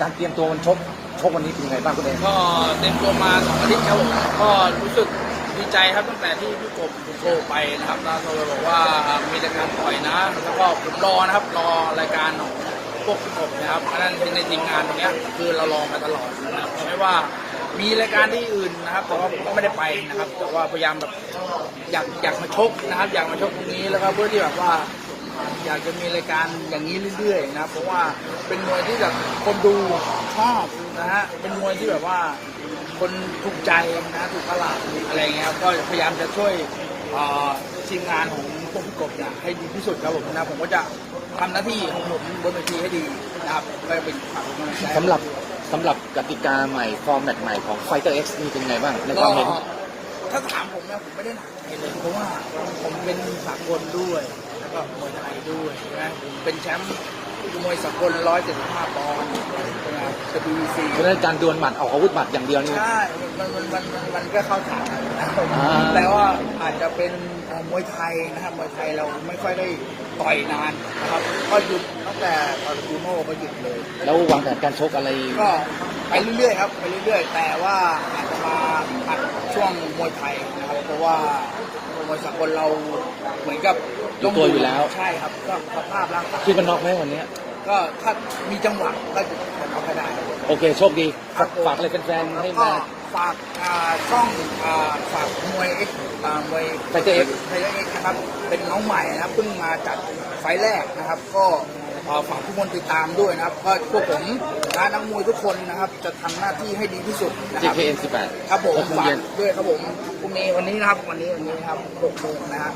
การเตรียมตัวมันชกชกวันนี้เป็นยังไงบ้างคุณเองก็เต็มตัวมาสองอาทิตย์ครับผมก็รู้สึกดีใจครับตั้งแต่ที่พี่กบโทรไปนะครับแล้วโทรบอกว่ามีรายการปล่อยนะแล้วก็ผมรอนะครับรอรายการของพวกพี่กบนะครับเพราะนั้นในทีมงานตรงนี้คือเรารอมาตลอดนะครับไม่ว่ามีรายการที่อื่นนะครับแต่ว่าผมก็ไม่ได้ไปนะครับ แต่ว่าพยายามแบบอยากอยากมาชกนะครับ อยากมาชกตรงนี้แล้วก็เพื่อที่แบบว่า อยากจะมีรายการอย่างนี้เรื่อยๆนะครับเพราะว่าเป็นมวยที่แบบคนดูชอบนะฮะเป็นมวยที่แบบว่าคนถูกใจนะถูกตลาดอะไรเงี้ยครับก็พยายามจะช่วยเอ่อทีมงานของพวกพี่กบเนี่ยให้ดีที่สุดครับผมนะผมก็จะทำหน้าที่ของผมบนเวทีให้ดีนะครับก็เป็นฝากเป็นกำลังใจสำหรับสำหรับกติกาใหม่ฟอร์แมตใหม่ของ Fighter X นี่เป็นยังไงบ้างในคก็วามเห็นถ้าถามผมเนี่ยผมไม่ได้หนักใจเลยเพราะว่าผมเป็นสากลด้วย แล้วก็มวยไทยด้วยใช่ไหมผมเป็นแชมป์มวยสากล175ปอนด์นะครับ WBC เพราะฉะนั้นการดวลหมัดเอาอาวุธหมัดอย่างเดียวนี่ ใช่มันมันมันมันมันก็เข้าทางนะครับอ่า แต่ว่าอาจจะเป็นเอ่อมวยไทยนะครับ มวยไทยเราไม่ค่อยได้ต่อยนานนะครับ ก็หยุดตั้งแต่ตอนบูโน่ก็หยุดเลย แล้ววางแผนการชกอะไร ก็ไปเรื่อยๆครับ ไปเรื่อยๆ แต่ว่าอาจจะมา อัดช่วงมวยไทยนะครับ เพราะว่ามวยสากลเราเหมือนกับอยู่ตัวอยู่แล้ว ใช่ครับก็สภาพร่างกายคิดมันน็อกไหมวันนี้ก็ถ้ามีจังหวะก็จะเอาไปได้โอเค โชคดี ฝากฝากอะไรแฟนๆให้ก็มา ฝากอ่าช่องอ่าฝากมวยเอ็กอ่ามวย Fighter X ไฟเตอร์เอ็กนะครับเป็นน้องใหม่นะครับเพิ่งมาจัดไฟล์แรกนะครับ ก็เอ่อ ฝากทุกคนติดตามด้วยนะครับก็พวกผมนะนักมวยทุกคนนะครับ จะทำหน้าที่ให้ดีที่สุดนะครับ JKN 18ครับผมหกโมงฝากเย็นด้วยครับผมพรุ่งนี้วันนี้นะครับวันนี้วันนี้ครับหกโมงนะครับ